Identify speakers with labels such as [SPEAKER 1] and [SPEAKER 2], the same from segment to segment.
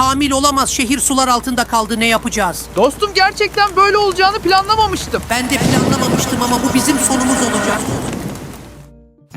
[SPEAKER 1] Kamil olamaz şehir sular altında kaldı ne yapacağız?
[SPEAKER 2] Dostum gerçekten böyle olacağını planlamamıştım.
[SPEAKER 1] Ben de planlamamıştım ama bu bizim sonumuz olacak.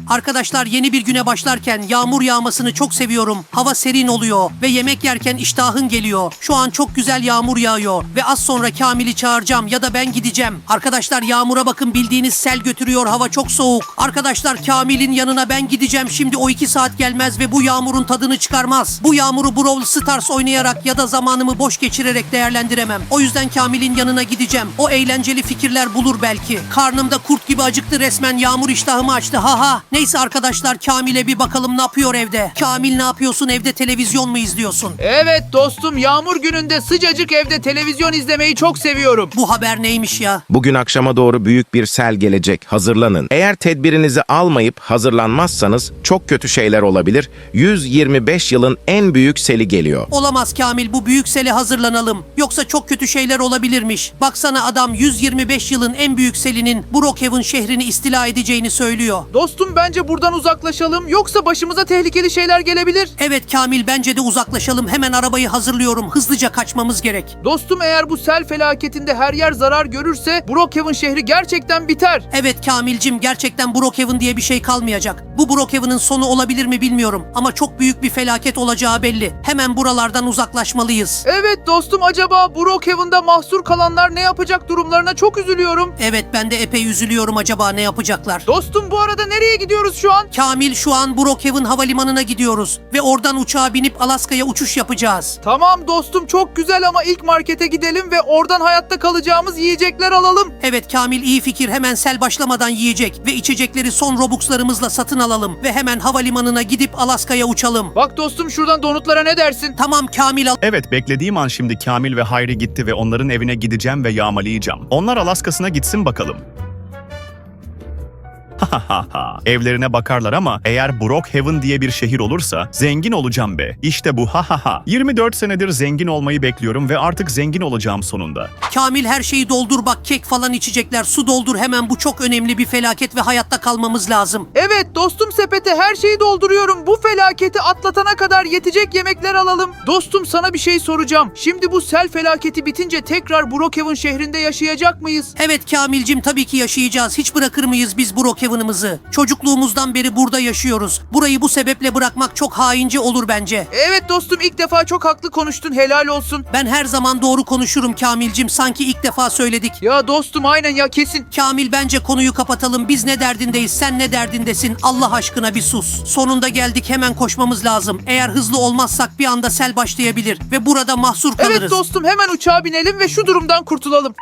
[SPEAKER 1] Arkadaşlar yeni bir güne başlarken yağmur yağmasını çok seviyorum. Hava serin oluyor ve yemek yerken iştahın geliyor. Şu an çok güzel yağmur yağıyor ve az sonra Kamil'i çağıracağım ya da ben gideceğim. Arkadaşlar yağmura bakın bildiğiniz sel götürüyor hava çok soğuk. Arkadaşlar Kamil'in yanına ben gideceğim şimdi o iki saat gelmez ve bu yağmurun tadını çıkarmaz. Bu yağmuru Brawl Stars oynayarak ya da zamanımı boş geçirerek değerlendiremem. O yüzden Kamil'in yanına gideceğim. O eğlenceli fikirler bulur belki. Karnımda kurt gibi acıktı resmen yağmur iştahımı açtı ha ha. Neyse arkadaşlar Kamil'e bir bakalım ne yapıyor evde. Kamil ne yapıyorsun evde televizyon mu izliyorsun?
[SPEAKER 2] Evet dostum yağmur gününde sıcacık evde televizyon izlemeyi çok seviyorum.
[SPEAKER 1] Bu haber neymiş ya?
[SPEAKER 3] Bugün akşama doğru büyük bir sel gelecek. Hazırlanın. Eğer tedbirinizi almayıp hazırlanmazsanız çok kötü şeyler olabilir. 125 yılın en büyük seli geliyor.
[SPEAKER 1] Olamaz Kamil bu büyük sele hazırlanalım. Yoksa çok kötü şeyler olabilirmiş. Baksana adam 125 yılın en büyük selinin Brookhaven şehrini istila edeceğini söylüyor.
[SPEAKER 2] Dostum bence buradan uzaklaşalım yoksa başımıza tehlikeli şeyler gelebilir.
[SPEAKER 1] Evet Kamil bence de uzaklaşalım. Hemen arabayı hazırlıyorum. Hızlıca kaçmamız gerek.
[SPEAKER 2] Dostum eğer bu sel felaketinde her yer zarar görürse Brookhaven şehri gerçekten biter.
[SPEAKER 1] Evet Kamilcim gerçekten Brookhaven diye bir şey kalmayacak. Bu Brookhaven'ın sonu olabilir mi bilmiyorum ama çok büyük bir felaket olacağı belli. Hemen buralardan uzaklaşmalıyız.
[SPEAKER 2] Evet dostum acaba Brookhaven'da mahsur kalanlar ne yapacak durumlarına çok üzülüyorum.
[SPEAKER 1] Evet ben de epey üzülüyorum acaba ne yapacaklar.
[SPEAKER 2] Dostum bu arada nereye gidiyoruz şu an?
[SPEAKER 1] Kamil şu an Brookhaven havalimanına gidiyoruz ve oradan uçağa binip Alaska'ya uçuş yapacağız.
[SPEAKER 2] Tamam dostum çok güzel ama ilk markete gidelim ve oradan hayatta kalacağımız yiyecekler alalım.
[SPEAKER 1] Evet Kamil iyi fikir hemen sel başlamadan yiyecek ve içecekleri son Robux'larımızla satın alalım ve hemen havalimanına gidip Alaska'ya uçalım.
[SPEAKER 2] Bak dostum şuradan donutlara ne dersin?
[SPEAKER 1] Tamam Kamil al.
[SPEAKER 4] Evet beklediğim an şimdi Kamil ve Hayri gitti ve onların evine gideceğim ve yağmalayacağım. Onlar Alaska'sına gitsin bakalım. Evlerine bakarlar ama eğer Brookhaven diye bir şehir olursa zengin olacağım be. İşte bu hahaha. 24 senedir zengin olmayı bekliyorum ve artık zengin olacağım sonunda.
[SPEAKER 1] Kamil her şeyi doldur bak kek falan içecekler su doldur hemen bu çok önemli bir felaket ve hayatta kalmamız lazım.
[SPEAKER 2] Evet dostum sepete her şeyi dolduruyorum. Bu felaketi atlatana kadar yetecek yemekler alalım. Dostum sana bir şey soracağım. Şimdi bu sel felaketi bitince tekrar Brookhaven şehrinde yaşayacak mıyız?
[SPEAKER 1] Evet Kamilcim tabii ki yaşayacağız. Hiç bırakır mıyız biz Brookhaven'ımızı? Çocukluğumuzdan beri burada yaşıyoruz. Burayı bu sebeple bırakmak çok haince olur bence.
[SPEAKER 2] Evet dostum ilk defa çok haklı konuştun helal olsun.
[SPEAKER 1] Ben her zaman doğru konuşurum Kamilcim. Sanki ilk defa söyledik.
[SPEAKER 2] Ya dostum aynen ya kesin.
[SPEAKER 1] Kamil bence konuyu kapatalım. Biz ne derdindeyiz, sen ne derdindesin? Allah aşkına bir sus. Sonunda geldik hemen koşmamız lazım. Eğer hızlı olmazsak bir anda sel başlayabilir ve burada mahsur kalırız.
[SPEAKER 2] Evet dostum hemen uçağa binelim ve şu durumdan kurtulalım.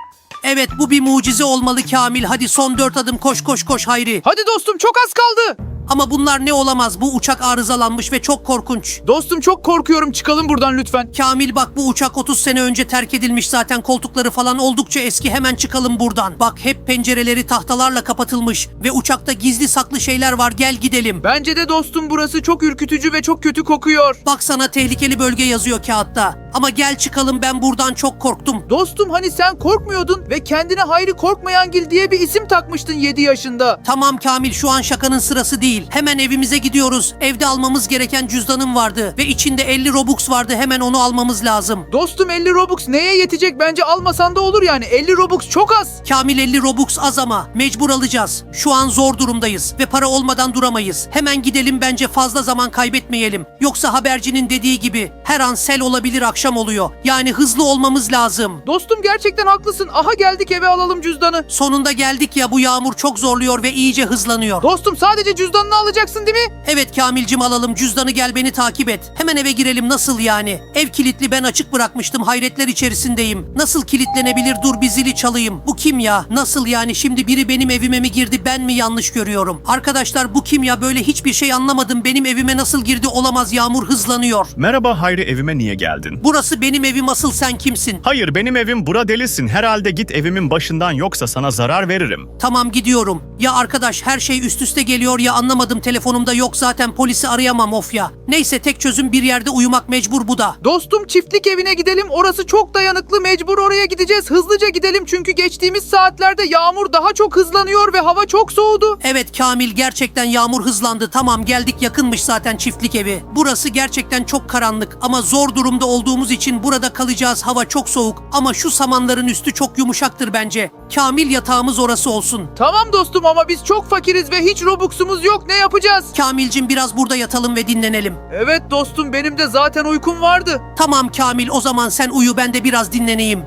[SPEAKER 1] Evet bu bir mucize olmalı Kamil. Hadi son dört adım koş koş koş Hayri.
[SPEAKER 2] Hadi dostum çok az kaldı.
[SPEAKER 1] Ama bunlar ne olamaz. Bu uçak arızalanmış ve çok korkunç.
[SPEAKER 2] Dostum çok korkuyorum çıkalım buradan lütfen.
[SPEAKER 1] Kamil bak bu uçak 30 sene önce terk edilmiş zaten koltukları falan oldukça eski hemen çıkalım buradan. Bak hep pencereleri tahtalarla kapatılmış ve uçakta gizli saklı şeyler var gel gidelim.
[SPEAKER 2] Bence de dostum burası çok ürkütücü ve çok kötü kokuyor.
[SPEAKER 1] Bak sana tehlikeli bölge yazıyor kağıtta. Ama gel çıkalım ben buradan çok korktum.
[SPEAKER 2] Dostum hani sen korkmuyordun ve kendine Hayri Korkmayangil diye bir isim takmıştın 7 yaşında.
[SPEAKER 1] Tamam Kamil şu an şakanın sırası değil. Hemen evimize gidiyoruz. Evde almamız gereken cüzdanım vardı ve içinde 50 Robux vardı. Hemen onu almamız lazım.
[SPEAKER 2] Dostum 50 Robux neye yetecek bence almasan da olur yani 50 Robux çok az.
[SPEAKER 1] Kamil 50 Robux az ama mecbur alacağız. Şu an zor durumdayız ve para olmadan duramayız. Hemen gidelim bence fazla zaman kaybetmeyelim. Yoksa habercinin dediği gibi her an sel olabilir akşam oluyor. Yani hızlı olmamız lazım.
[SPEAKER 2] Dostum gerçekten haklısın. Aha geldik eve alalım cüzdanı.
[SPEAKER 1] Sonunda geldik ya bu yağmur çok zorluyor ve iyice hızlanıyor.
[SPEAKER 2] Dostum sadece cüzdanını alacaksın değil mi?
[SPEAKER 1] Evet Kamilcim alalım cüzdanı gel beni takip et. Hemen eve girelim nasıl yani? Ev kilitli ben açık bırakmıştım hayretler içerisindeyim. Nasıl kilitlenebilir dur bir zili çalayım. Bu kim ya? Nasıl yani şimdi biri benim evime mi girdi ben mi yanlış görüyorum? Arkadaşlar bu kim ya böyle hiçbir şey anlamadım. Benim evime nasıl girdi olamaz yağmur hızlanıyor.
[SPEAKER 4] Merhaba Hayri evime niye geldin?
[SPEAKER 1] Burası benim evim asıl sen kimsin?
[SPEAKER 4] Hayır benim evim bura delisin. Herhalde git evimin başından yoksa sana zarar veririm.
[SPEAKER 1] Tamam gidiyorum. Ya arkadaş her şey üst üste geliyor ya anlamadım telefonumda yok zaten polisi arayamam of ya. Neyse tek çözüm bir yerde uyumak mecbur bu da.
[SPEAKER 2] Dostum çiftlik evine gidelim. Orası çok dayanıklı. Mecbur oraya gideceğiz. Hızlıca gidelim çünkü geçtiğimiz saatlerde yağmur daha çok hızlanıyor ve hava çok soğudu.
[SPEAKER 1] Evet Kamil gerçekten yağmur hızlandı. Tamam geldik yakınmış zaten çiftlik evi. Burası gerçekten çok karanlık ama zor durumda olduğumuz olduğumuz için burada kalacağız. Hava çok soğuk ama şu samanların üstü çok yumuşaktır bence. Kamil yatağımız orası olsun.
[SPEAKER 2] Tamam dostum ama biz çok fakiriz ve hiç Robux'umuz yok. Ne yapacağız?
[SPEAKER 1] Kamilcim biraz burada yatalım ve dinlenelim.
[SPEAKER 2] Evet dostum benim de zaten uykum vardı.
[SPEAKER 1] Tamam Kamil o zaman sen uyu ben de biraz dinleneyim.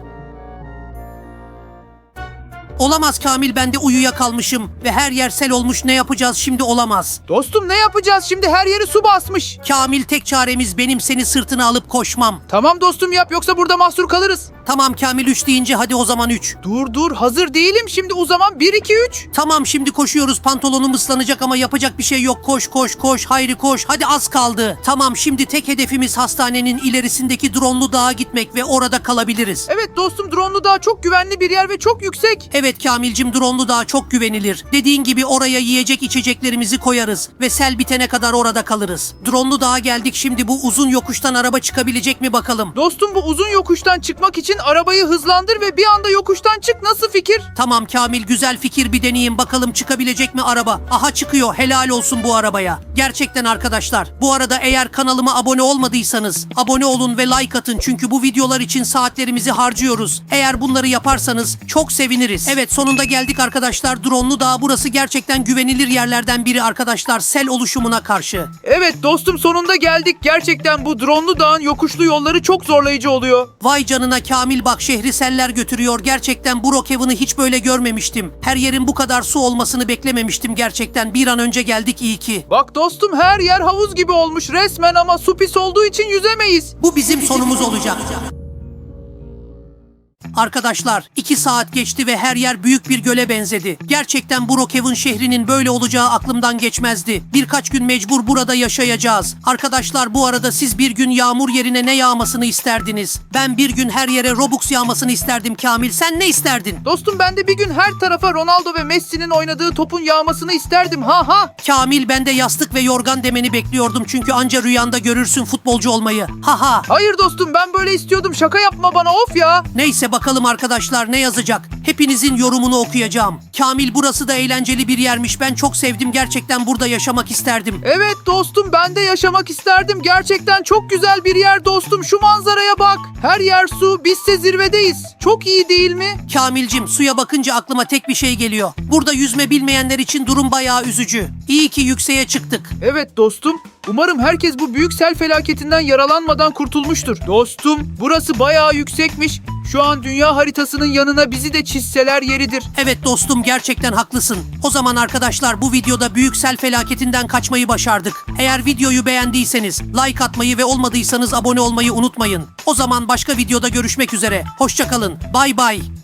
[SPEAKER 1] Olamaz Kamil ben de uyuya kalmışım ve her yer sel olmuş ne yapacağız şimdi olamaz.
[SPEAKER 2] Dostum ne yapacağız şimdi her yeri su basmış.
[SPEAKER 1] Kamil tek çaremiz benim seni sırtına alıp koşmam.
[SPEAKER 2] Tamam dostum yap yoksa burada mahsur kalırız.
[SPEAKER 1] Tamam Kamil 3 deyince hadi o zaman 3.
[SPEAKER 2] Dur dur hazır değilim şimdi o zaman 1 2 3.
[SPEAKER 1] Tamam şimdi koşuyoruz pantolonum ıslanacak ama yapacak bir şey yok koş koş koş hayri koş hadi az kaldı. Tamam şimdi tek hedefimiz hastanenin ilerisindeki dronlu dağa gitmek ve orada kalabiliriz.
[SPEAKER 2] Evet dostum Drone'lu Dağ çok güvenli bir yer ve çok yüksek.
[SPEAKER 1] Evet Kamilcim dronlu dağ çok güvenilir. Dediğin gibi oraya yiyecek içeceklerimizi koyarız ve sel bitene kadar orada kalırız. Dronlu dağa geldik şimdi bu uzun yokuştan araba çıkabilecek mi bakalım.
[SPEAKER 2] Dostum bu uzun yokuştan çıkmak için arabayı hızlandır ve bir anda yokuştan çık nasıl fikir?
[SPEAKER 1] Tamam Kamil güzel fikir bir deneyeyim bakalım çıkabilecek mi araba. Aha çıkıyor helal olsun bu arabaya. Gerçekten arkadaşlar. Bu arada eğer kanalıma abone olmadıysanız abone olun ve like atın çünkü bu videolar için saatlerimizi harcıyoruz. Eğer bunları yaparsanız çok seviniriz. Evet sonunda geldik arkadaşlar. Dronlu Dağ burası gerçekten güvenilir yerlerden biri arkadaşlar sel oluşumuna karşı.
[SPEAKER 2] Evet dostum sonunda geldik. Gerçekten bu Drone'lu Dağ'ın yokuşlu yolları çok zorlayıcı oluyor.
[SPEAKER 1] Vay canına Kamil bak şehri seller götürüyor. Gerçekten Brookhaven'ı hiç böyle görmemiştim. Her yerin bu kadar su olmasını beklememiştim gerçekten. Bir an önce geldik iyi ki.
[SPEAKER 2] Bak dostum her yer havuz gibi olmuş resmen ama su pis olduğu için yüzemeyiz.
[SPEAKER 1] Bu bizim sonumuz olacak. Arkadaşlar 2 saat geçti ve her yer büyük bir göle benzedi. Gerçekten Brookhaven şehrinin böyle olacağı aklımdan geçmezdi. Birkaç gün mecbur burada yaşayacağız. Arkadaşlar bu arada siz bir gün yağmur yerine ne yağmasını isterdiniz? Ben bir gün her yere Robux yağmasını isterdim Kamil. Sen ne isterdin?
[SPEAKER 2] Dostum ben de bir gün her tarafa Ronaldo ve Messi'nin oynadığı topun yağmasını isterdim ha ha.
[SPEAKER 1] Kamil ben de yastık ve yorgan demeni bekliyordum çünkü anca rüyanda görürsün futbolcu olmayı. Ha ha.
[SPEAKER 2] Hayır dostum ben böyle istiyordum şaka yapma bana of ya.
[SPEAKER 1] Neyse bakalım arkadaşlar ne yazacak? Hepinizin yorumunu okuyacağım. Kamil burası da eğlenceli bir yermiş. Ben çok sevdim. Gerçekten burada yaşamak isterdim.
[SPEAKER 2] Evet dostum ben de yaşamak isterdim. Gerçekten çok güzel bir yer dostum. Şu manzaraya bak. Her yer su. Bizse zirvedeyiz. Çok iyi değil mi?
[SPEAKER 1] Kamilcim suya bakınca aklıma tek bir şey geliyor. Burada yüzme bilmeyenler için durum bayağı üzücü. İyi ki yükseğe çıktık.
[SPEAKER 2] Evet dostum. Umarım herkes bu büyük sel felaketinden yaralanmadan kurtulmuştur. Dostum burası bayağı yüksekmiş. Şu an dünya haritasının yanına bizi de çizseler yeridir.
[SPEAKER 1] Evet dostum gerçekten haklısın. O zaman arkadaşlar bu videoda büyük sel felaketinden kaçmayı başardık. Eğer videoyu beğendiyseniz like atmayı ve olmadıysanız abone olmayı unutmayın. O zaman başka videoda görüşmek üzere. Hoşçakalın. Bay bay.